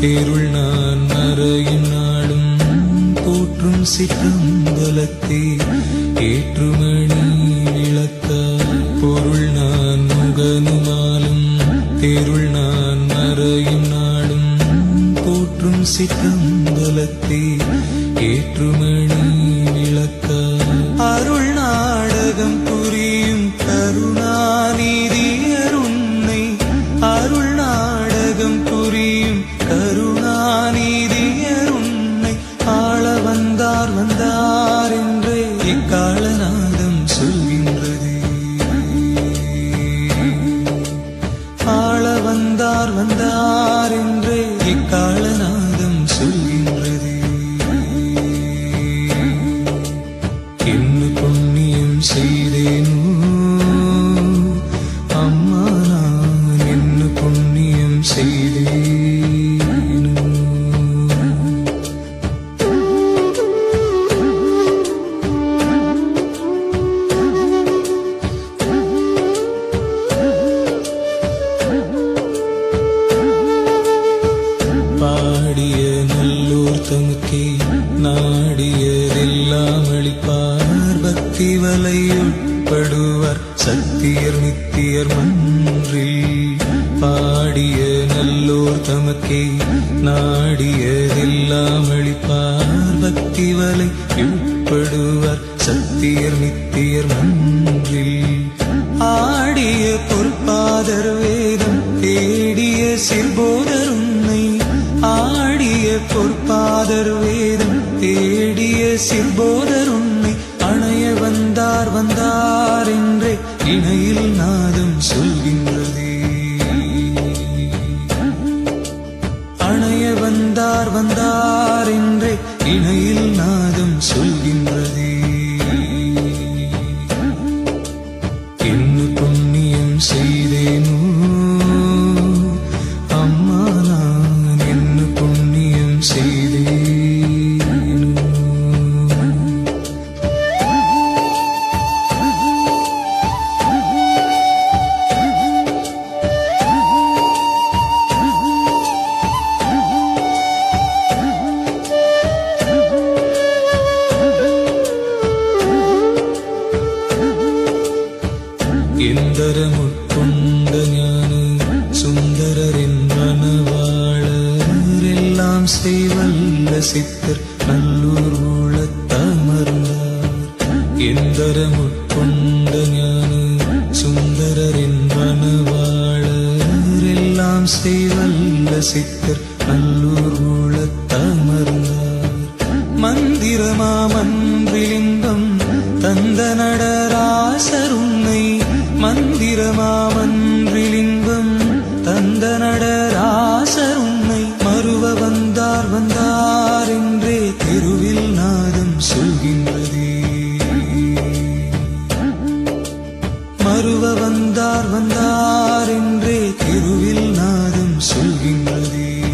தேருள் நான் மறையும் நாடும் தோற்றும் சிற்றம்பலத்தே. ஏற்றுமணி விளக்க பொருள் நான் முகனுமாலும் தேருள் நான் மறையும் நாடும் தோற்றும் சிற்றம்பலத்தே. ஏற்றுமணி புண்ணியம் செய்தேனோ பாடிய நல்லோர் தமக்கே நாடியதெல்லாம் அளிப்பார் பக்தி வலையுட்படுவார் சத்தியர் நித்தியர் மன்றில் பாடிய நல்லோர் தமக்கே நாடியதெல்லாம் அளிப்பார். பக்தி வலை உட்படுவார் சத்தியர் நித்தியர் மன்றில். ஆடிய பொற்பாதர் வேதம் தேடிய சிற்போதர் உன்னை. ஆடிய பொற்பாதர் வேதம் தேடிய சிற்போதர் உன்னை. அணைய வந்தார் வந்தார் என்றே இணைய வந்தார் என்றே இணையில் நாதம் சொல்கின்றதே எந்தரமுட்கொண்ட ஞான சுந்தரரின் மனவாளரெல்லாம் செய்வல்ல சித்தர் நல்லூர் ஊழத்தமர்ந்தார் எந்தரமுட்கொண்ட ஞான சுந்தரரின் மனவாளரெல்லாம் செய்வல்ல சித்தர் நல்லூர் ஊழத்தமர்ந்தார் மந்திரமா மந்திரமாமன்றிலிங்கம் தந்த நடராசர் உன்னை மறுவ வந்தார் வந்தார் என்றே தெருவில் நாதம் சொல்கின்றதே. மறுவ வந்தார் வந்தார் என்றே தெருவில் நாதம் சொல்கின்றதே.